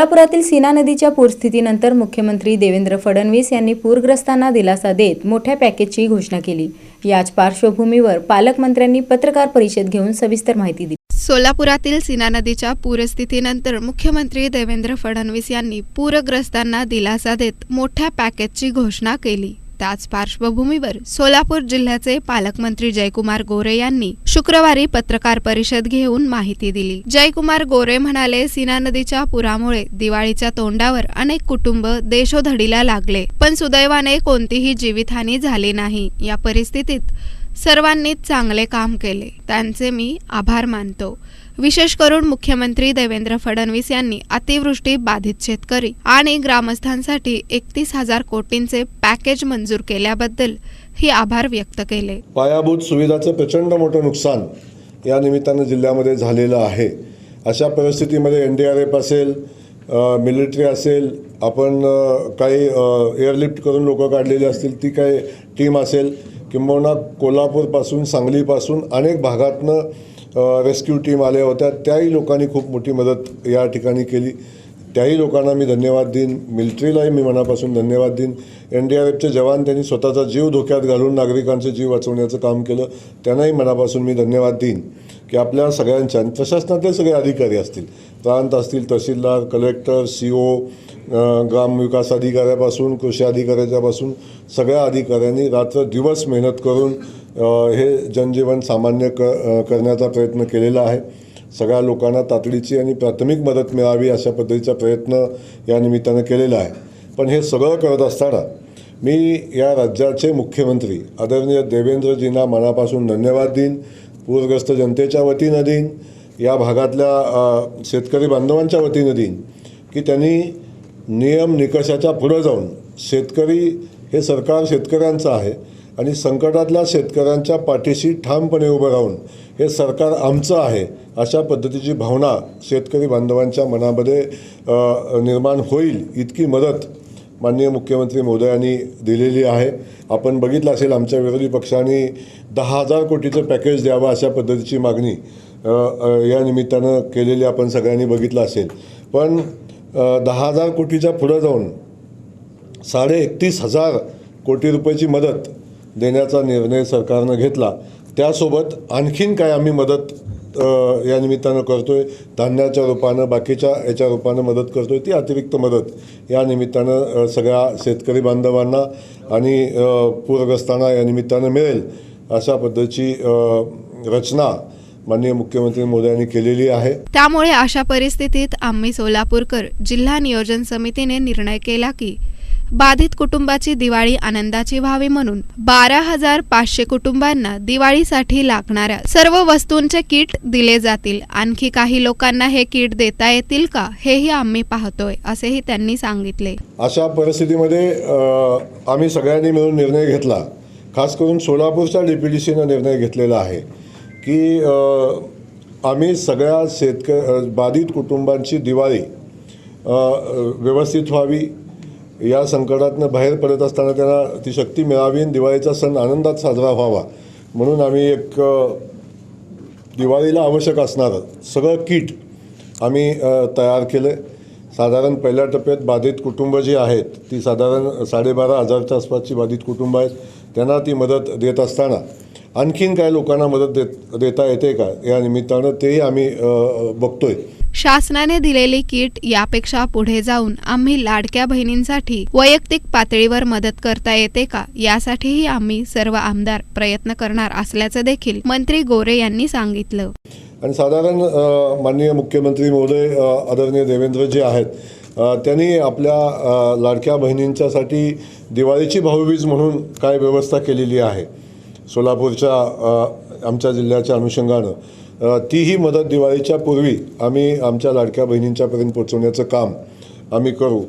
सोलापुरातील सीना नदीच्या पूरस्थितीनंतर मुख्यमंत्री देवेंद्र फडणवीस यांनी पूरग्रस्तांना दिलासा देत मोठ्या पॅकेजची घोषणा केली. याच पार्श्वभूमीवर पालकमंत्र्यांनी पत्रकार परिषद घेऊन सविस्तर माहिती दिली. सोलापुरातील सीना नदीच्या पूरस्थितीनंतर मुख्यमंत्री देवेंद्र फडणवीस यांनी पूरग्रस्तांना दिलासा देत मोठ्या पॅकेजची घोषणा केली. त्याच पार्श्वभूमीवर सोलापूर जिल्ह्याचे पालकमंत्री जयकुमार गोरे यांनी शुक्रवारी पत्रकार परिषद घेऊन माहिती दिली. जयकुमार गोरे म्हणाले सीना नदीच्या पुरामुळे दिवाळीच्या तोंडावर अनेक कुटुंब देशोधडीला लागले पण सुदैवाने कोणतीही जीवितहानी झाली नाही. या परिस्थितीत सर्वांनीच चांगले काम केले. त्यांचे मी आभार मानतो. विशेष करून मुख्यमंत्री देवेंद्र फडणवीस यांनी अतिवृष्टी बाधित शेतकरी आणि ग्रामस्थांसाठी एकतीस हजार कोटींचे पॅकेज मंजूर केल्याबद्दल ही आभार व्यक्त केले. पायाभूत सुविधाचं प्रचंड मोठं नुकसान या निमित्तानं जिल्ह्यामध्ये झालेलं आहे. अशा परिस्थितीमध्ये एन डी आर एफ असेल मिलिटरी असेल आपण काही एअरलिफ्ट करून लोकं काढलेली असतील ती काही टीम असेल किंबहुना कोल्हापूरपासून सांगलीपासून अनेक भागातनं रेस्क्यू टीम आल्या होत्या. त्याही लोकांनी खूप मोठी मदत या ठिकाणी केली. त्याही लोकांना मी धन्यवाद देईन. मिलिटरीलाही मी मनापासून धन्यवाद देईन. एन डी आर एफचे जवान त्यांनी स्वतःचा जीव धोक्यात घालून नागरिकांचे जीव वाचवण्याचं काम केलं. त्यांनाही मनापासून मी धन्यवाद देईन की आपल्या सगळ्यांच्या आणि प्रशासनातले सगळे अधिकारी असतील प्रांत असतील तहसीलदार कलेक्टर सी ओ ग्रामविकास अधिकाऱ्यापासून कृषी अधिकाऱ्याच्यापासून सगळ्या अधिकाऱ्यांनी रात्र दिवस मेहनत करून हे जनजीवन सामान्य क करण्याचा प्रयत्न केलेला आहे. सगळ्या लोकांना तातडीची आणि प्राथमिक मदत मिळावी अशा पद्धतीचा प्रयत्न या निमित्तानं केलेला आहे. पण हे सगळं करत असताना मी या राज्याचे मुख्यमंत्री आदरणीय देवेंद्रजींना मनापासून धन्यवाद देईन. पूरग्रस्त जनतेच्या वतीनं देईन. या भागातल्या शेतकरी बांधवांच्या वतीनं देईन की त्यांनी नियम निकषाच्या पुढं जाऊन शेतकरी हे सरकार शेतकऱ्यांचं आहे. आणि संकटातल्या शेतकऱ्यांच्या पाठीशी ठामपणे उभं राहून हे सरकार आमचं आहे अशा पद्धतीची भावना शेतकरी बांधवांच्या मनामध्ये निर्माण होईल इतकी मदत माननीय मुख्यमंत्री मोदयांनी दिलेली आहे. आपण बघितलं असेल आमच्या विरोधी पक्षांनी दहा हजार कोटीचं पॅकेज द्यावं अशा पद्धतीची मागणी या निमित्तानं केलेली आपण सगळ्यांनी बघितलं असेल. पण दहा हजार कोटीच्या पुढं जाऊन साडे एकतीस हजार कोटी रुपयाची मदत देण्याचा निर्णय सरकारनं घेतला. त्यासोबत आणखीन काय आम्ही मदत या निमित्तानं करतो आहे धान्याच्या रूपानं बाकीच्या याच्या रूपानं मदत करतो आहे ती अतिरिक्त मदत. या निमित्तानं सगळ्या शेतकरी बांधवांना आणि पूरग्रस्तांना या निमित्तानं मिळेल अशा पद्धतीची रचना माननीय मुख्यमंत्री मोदयांनी केलेली आहे. त्यामुळे अशा परिस्थितीत आम्ही सोलापूरकर जिल्हा नियोजन समितीने निर्णय केला की बाधित कुटुंबाची दिवाळी आनंदाची व्हावी म्हणून बारा हजार पाचशे कुटुंबांना दिवाळीसाठी लागणाऱ्या सर्व वस्तूंचे किट दिले जातील. आणखी काही लोकांना हे किट देता येतील का हेही आम्ही पाहतोय असेही त्यांनी सांगितले. अशा परिस्थितीमध्ये आम्ही सगळ्यांनी मिळून निर्णय घेतला. खास करून सोलापूरच्या डी पी डी सीनं निर्णय घेतलेला आहे की आम्ही सगळ्या शेतक बाधित कुटुंबांची दिवाळी व्यवस्थित व्हावी. या संकटातनं बाहेर पडत असताना त्यांना ती शक्ती मिळावी आणि दिवाळीचा सण आनंदात साजरा व्हावा. म्हणून आम्ही एक दिवाळीला आवश्यक असणारं सगळं किट आम्ही तयार केलं साधारण पहिल्या टप्प्यात बाधित कुटुंब जी आहेत ती साधारण साडेबारा हजारच्या आसपासची बाधित कुटुंब आहेत त्यांना ती मदत देत असताना आणखीन काय लोकांना मदत देत देता येते का? या निमित्तानं तेही आम्ही बघतो बघतोय. शासनाने दिलेली किट यापेक्षा पुढे जाऊन आम्ही लाडक्या बहिणींसाठी वैयक्तिक पातळीवर मदत करता येते का? यासाठीही आम्ही सर्व आमदार प्रयत्न करणार असल्याचं देखील मंत्री गोरे यांनी सांगितलं. आणि साधारण माननीय मुख्यमंत्री महोदय अ, आदरणीय देवेंद्रजी आहेत. त्यांनी आपल्या लाडक्या बहिणींच्यासाठी दिवाळीची भाऊबीज म्हणून काय व्यवस्था केलेली आहे? सोलापूरच्या आमच्या जिल्ह्याच्या अनुषंगानं. तीही मदत दिवाळीच्या पूर्वी आम्ही आमच्या लाडक्या बहिणींच्यापर्यंत पोचवण्याचं काम आम्ही करू.